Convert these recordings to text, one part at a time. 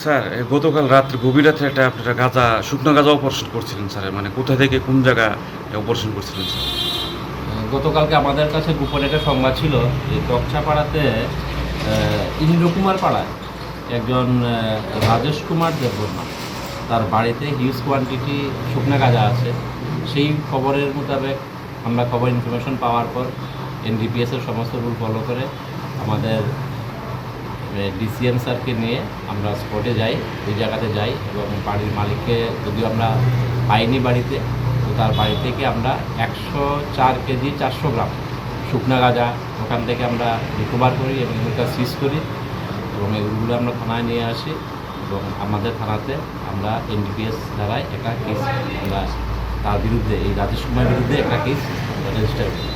Sir গতকাল রাত্রে গভীর রাত্রে একটা আপনারা গাঁজা শুকনো গাঁজা অপারেশন করছিলেন স্যার মানে কোথা থেকে কোন জায়গা অপারেশন করছিলেন স্যার? গতকালকে আমাদের কাছে গোপন একটা সংবাদ ছিল যে কক্সাপাড়াতে আহ, ইন্দ্রকুমার পাড়ায় একজন রাজেশ কুমার দেববর্মা তার বাড়িতে হিউজ কোয়ান্টিটি শুকনো গাঁজা আছে। সেই খবরের মোতাবেক আমরা খবর ইনফরমেশন পাওয়ার পর এনডিপিএসের সমস্ত রুল ফলো করে আমাদের ডিসিএম স্যারকে নিয়ে আমরা স্পটে যাই ওই জায়গাতে যাই এবং বাড়ির মালিককে যদিও আমরা পাইনি বাড়িতে তো তার বাড়ি থেকে আমরা একশো চার কেজি চারশো গ্রাম শুকনা গাঁজা ওখান থেকে আমরা রিকভার করি এবং এগুলোকে সিজ করি এবং এগুলো আমরা থানায় নিয়ে আসি এবং আমাদের থানাতে আমরা এনডিপিএস দ্বারাই একটা কেস আমরা তার বিরুদ্ধে এই রাজেশ কুমার বিরুদ্ধে একটা কেস রেজিস্টার করি।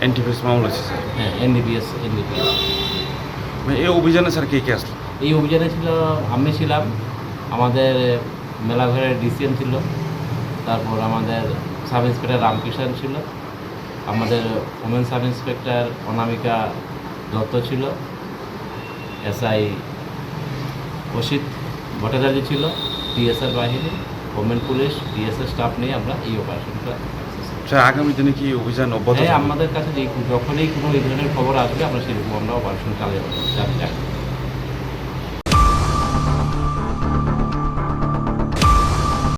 অ্যান্টিফেস মামলা হ্যাঁ এনডিপিএস এনডিপিএস মানে এই অভিযানে স্যার কে কে আসলো? এই অভিযানে ছিল, আমি ছিলাম, আমাদের মেলাঘরের ডিসিএম ছিল, তারপর আমাদের সাব ইন্সপেক্টর রামকৃষ্ণ ছিল, আমাদের women sub inspector Anamika Dutta ছিল, এসআই অসিত ভট্টাচার্য ছিল, টিএসআর বাহিনী, ওমেন পুলিশ, টিএসআর স্টাফ নিয়ে আমরা এই অপারেশনটা স্যার আগামী দিনে কি অভিযান অব্যাহত হ্যাঁ আমাদের কাছে যখনই কোনো এই ধরনের খবর আসবে আমরা সেরকম আমরা অপারেশন চালিয়ে যাব।